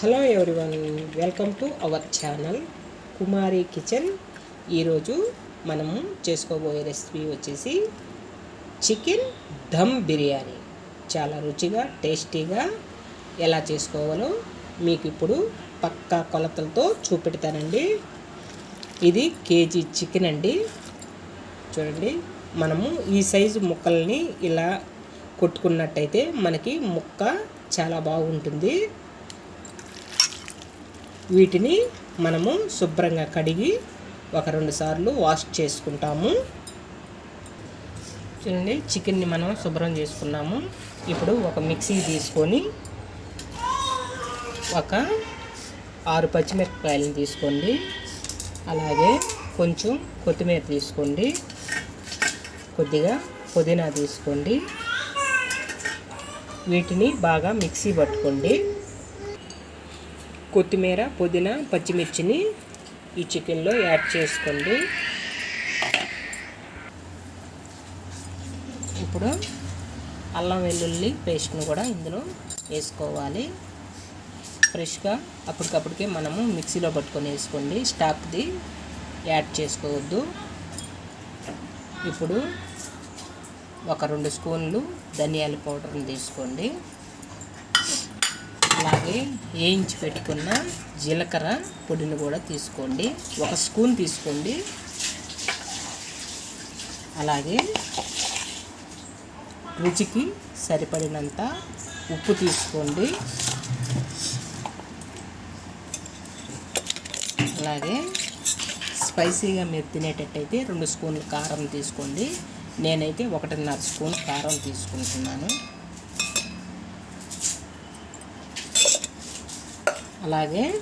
Hello everyone welcome to our channel Kumari kitchen. ఈరోజు మనము చేసుకోబోయే రెసిపీ వచ్చేసి చికెన్ దమ్ బిర్యానీ. చాలా రుచిగా టేస్టీగా ఎలా చేసుకోవాలో మీకు ఇప్పుడు పక్కా కొలతలతో చూపెడతానండి. ఇది కేజీ చికెన్ అండి. చూడండి మనము ఈ సైజు ముక్కల్ని ఇలా కొట్టుకున్నట్టయితే మనకి ముక్క చాలా బాగుంటుంది. వీటిని మనము శుభ్రంగా కడిగి ఒక రెండు సార్లు వాష్ చేసుకుంటాము. చూడండి చికెన్ని మనం శుభ్రం చేసుకున్నాము. ఇప్పుడు ఒక మిక్సీ తీసుకొని ఒక ఆరు పచ్చిమిరపకాయలను తీసుకోండి. అలాగే కొంచెం కొత్తిమీర తీసుకోండి. కొద్దిగా పుదీనా తీసుకోండి. వీటిని బాగా మిక్సీ పట్టుకోండి. కొత్తిమీర పుదీనా పచ్చిమిర్చిని ఈ చికెన్లో యాడ్ చేసుకోండి. ఇప్పుడు అల్లం వెల్లుల్లి పేస్ట్ను కూడా ఇందులో వేసుకోవాలి. ఫ్రెష్గా అప్పటికప్పటికే మనము మిక్సీలో పట్టుకొని వేసుకోండి. స్టాక్ది యాడ్ చేసుకోవద్దు. ఇప్పుడు ఒక రెండు స్పూన్లు ధనియాల పౌడర్ని తీసుకోండి. అలాగే వేయించి పెట్టుకున్న జీలకర్ర పొడిని కూడా తీసుకోండి. ఒక స్పూన్ తీసుకోండి. అలాగే రుచికి సరిపడినంత ఉప్పు తీసుకోండి. అలాగే స్పైసీగా మీరు తినేటట్టయితే రెండు స్పూన్లు కారం తీసుకోండి. నేనైతే ఒకటిన్నర స్పూన్ కారం తీసుకుంటున్నాను. అలాగే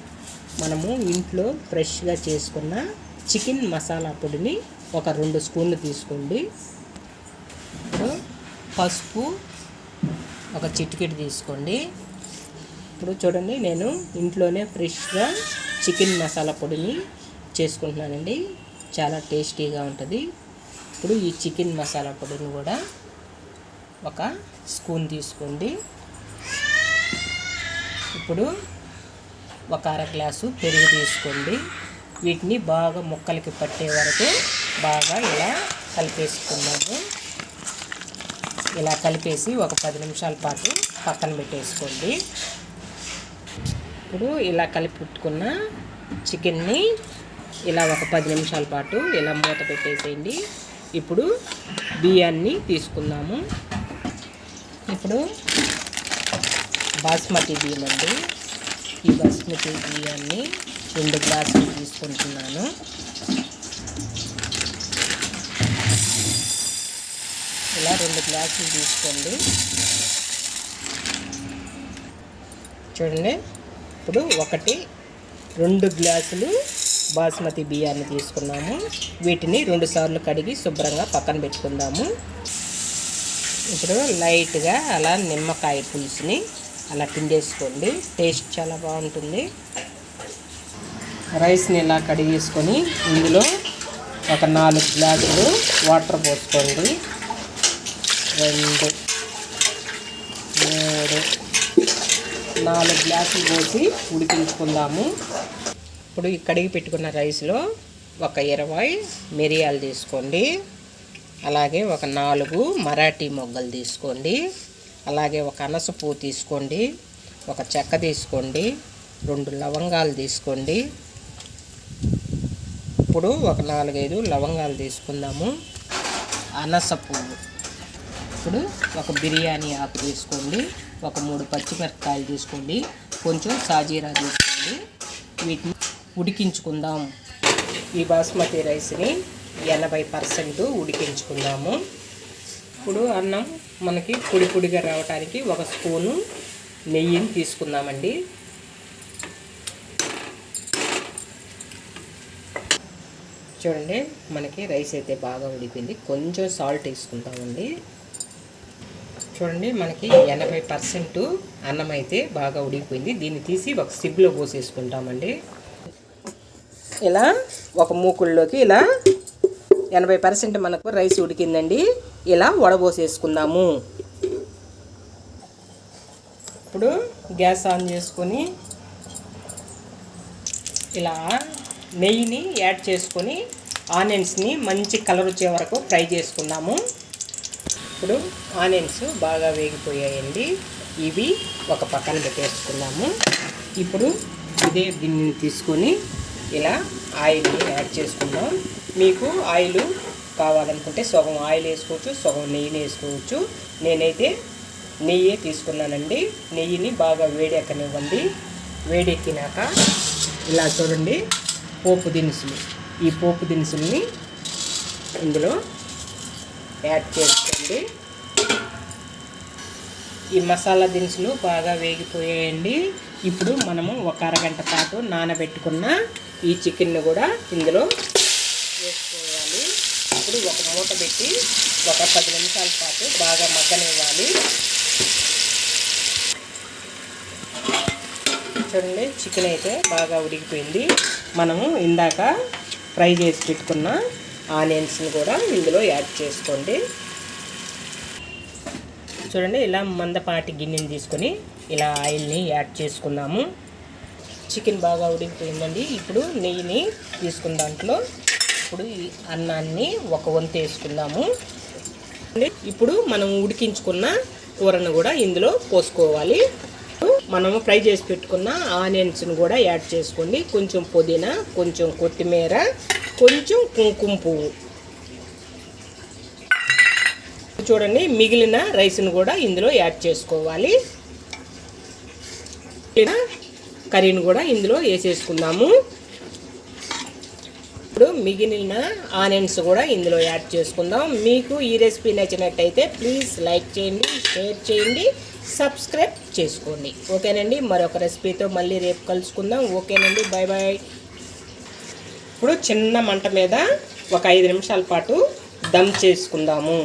మనము ఇంట్లో ఫ్రెష్గా చేసుకున్న చికెన్ మసాలా పొడిని ఒక రెండు స్పూన్లు తీసుకోండి. ఇప్పుడు పసుపు ఒక చిటికెట్ తీసుకోండి. ఇప్పుడు చూడండి నేను ఇంట్లోనే ఫ్రెష్గా చికెన్ మసాలా పొడిని చేసుకుంటున్నానండి. చాలా టేస్టీగా ఉంటుంది. ఇప్పుడు ఈ చికెన్ మసాలా పొడిని కూడా ఒక స్పూన్ తీసుకోండి. ఇప్పుడు ఒక అర గ్లాసు పెరుగు తీసుకోండి. వీటిని బాగా ముక్కలకి పట్టే వరకు బాగా ఇలా కలిపేసుకున్నాము. ఇలా కలిపేసి ఒక పది నిమిషాల పాటు పక్కన పెట్టేసుకోండి. ఇప్పుడు ఇలా కలిపి పెట్టుకున్న చికెన్ని ఇలా ఒక పది నిమిషాల పాటు ఇలా మూత పెట్టేసేయండి. ఇప్పుడు బియ్యాన్ని తీసుకుందాము. ఇప్పుడు బాస్మతి బియ్యం అండి ఈ బాస్మతి బియ్యాన్ని రెండు గ్లాసులు తీసుకుంటున్నాను. ఇలా రెండు గ్లాసులు తీసుకోండి. చూడండి ఇప్పుడు ఒకటి రెండు గ్లాసులు బాస్మతి బియ్యాన్ని తీసుకున్నాము. వీటిని రెండు సార్లు కడిగి శుభ్రంగా పక్కన పెట్టుకుందాము. ఇప్పుడు లైట్గా అలా నిమ్మకాయ పులుసుని అలా పిండేసుకోండి. టేస్ట్ చాలా బాగుంటుంది. రైస్ని ఇలా కడిగేసుకొని ఇందులో ఒక నాలుగు గ్లాసులు వాటర్ పోసుకోండి. రెండు మూడు నాలుగు గ్లాసులు పోసి ఉడికించుకుందాము. ఇప్పుడు ఈ కడిగి పెట్టుకున్న రైస్లో ఒక ఇరవై మిరియాలు తీసుకోండి. అలాగే ఒక నాలుగు మరాఠీ మొగ్గలు తీసుకోండి. అలాగే ఒక అనస పువ్వు తీసుకోండి ఒక చెక్క తీసుకోండి రెండు లవంగాలు తీసుకోండి. ఇప్పుడు ఒక నాలుగైదు లవంగాలు తీసుకుందాము. అనస పువ్వు. ఇప్పుడు ఒక బిర్యానీ ఆకు తీసుకోండి ఒక మూడు పచ్చిమిరపకాయలు తీసుకోండి కొంచెం సాజీరా తీసుకోండి. వీటిని ఉడికించుకుందాం. ఈ బాస్మతి రైస్ని ఎనభై పర్సెంట్ ఉడికించుకుందాము. ఇప్పుడు అన్నం మనకి పొడి పొడిగా రావడానికి ఒక స్పూను నెయ్యిని తీసుకుందామండి. చూడండి మనకి రైస్ అయితే బాగా ఉడికింది. కొంచెం సాల్ట్ వేసుకుంటామండి. చూడండి మనకి ఎనభై పర్సెంట్ అన్నం అయితే బాగా ఉడికిపోయింది. దీన్ని తీసి ఒక సిబ్లో పోసేసుకుంటామండి. ఇలా ఒక మూకుల్లోకి ఇలా ఎనభై పర్సెంట్ మనకు రైస్ ఉడికిందండి. ఇలా వడబోసేసుకుందాము. ఇప్పుడు గ్యాస్ ఆన్ చేసుకొని ఇలా నెయ్యిని యాడ్ చేసుకొని ఆనియన్స్ని మంచి కలర్ వచ్చే వరకు ఫ్రై చేసుకుందాము. ఇప్పుడు ఆనియన్స్ బాగా వేగిపోయాయండి. ఇవి ఒక పక్కన పెట్టేసుకుందాము. ఇప్పుడు ఇదే గిన్నెని తీసుకొని ఇలా ఆయిల్ని యాడ్ చేసుకుందాం. మీకు ఆయిల్ కావాలనుకుంటే సగం ఆయిల్ వేసుకోవచ్చు సగం నెయ్యిని వేసుకోవచ్చు. నేనైతే నెయ్యి తీసుకున్నానండి. నెయ్యిని బాగా వేడెక్కనివ్వండి వేడెక్కినాక ఇలా చూడండి పోపు దినుసులు. ఈ పోపు దినుసుల్ని ఇందులో యాడ్ చేసుకోండి. ఈ మసాలా దినుసులు బాగా వేగిపోయాయండి. ఇప్పుడు మనము ఒక అరగంట పాటు నానబెట్టుకున్న ఈ చికెన్ను కూడా ఇందులో వేసుకోవాలి ఇప్పుడు ఒక మూట పెట్టి ఒక పది నిమిషాల పాటు బాగా మగ్గనివ్వాలి. చూడండి చికెన్ అయితే బాగా ఉడికిపోయింది. మనము ఇందాక ఫ్రై చేసి పెట్టుకున్న ఆనియన్స్ని కూడా ఇందులో యాడ్ చేసుకోండి. చూడండి ఇలా మందపాటి గిన్నెని తీసుకొని ఇలా ఆయిల్ని యాడ్ చేసుకుందాము. చికెన్ బాగా ఉడికిపోయిందండి. ఇప్పుడు నెయ్యిని తీసుకున్న దాంట్లో ఇప్పుడు ఈ అన్నాన్ని ఒక వంతు వేసుకుందాము. ఇప్పుడు మనం ఉడికించుకున్న కూరను కూడా ఇందులో పోసుకోవాలి. మనము ఫ్రై చేసి పెట్టుకున్న ఆనియన్స్ని కూడా యాడ్ చేసుకోండి. కొంచెం పుదీనా కొంచెం కొత్తిమీర కొంచెం కుంకుమ పువ్వు. చూడండి మిగిలిన రైస్ను కూడా ఇందులో యాడ్ చేసుకోవాలి. కర్రీని కూడా ఇందులో వేసేసుకుందాము. ఇప్పుడు మిగిలిన ఆనియన్స్ కూడా ఇందులో యాడ్ చేసుకుందాం. మీకు ఈ రెసిపీ నచ్చినట్టయితే ప్లీజ్ లైక్ చేయండి షేర్ చేయండి సబ్స్క్రైబ్ చేసుకోండి. ఓకేనండి మరొక రెసిపీతో మళ్ళీ రేపు కలుసుకుందాం. ఓకేనండి బాయ్ బాయ్. ఇప్పుడు చిన్న మంట మీద ఒక ఐదు నిమిషాల పాటు దమ్ చేసుకుందాము.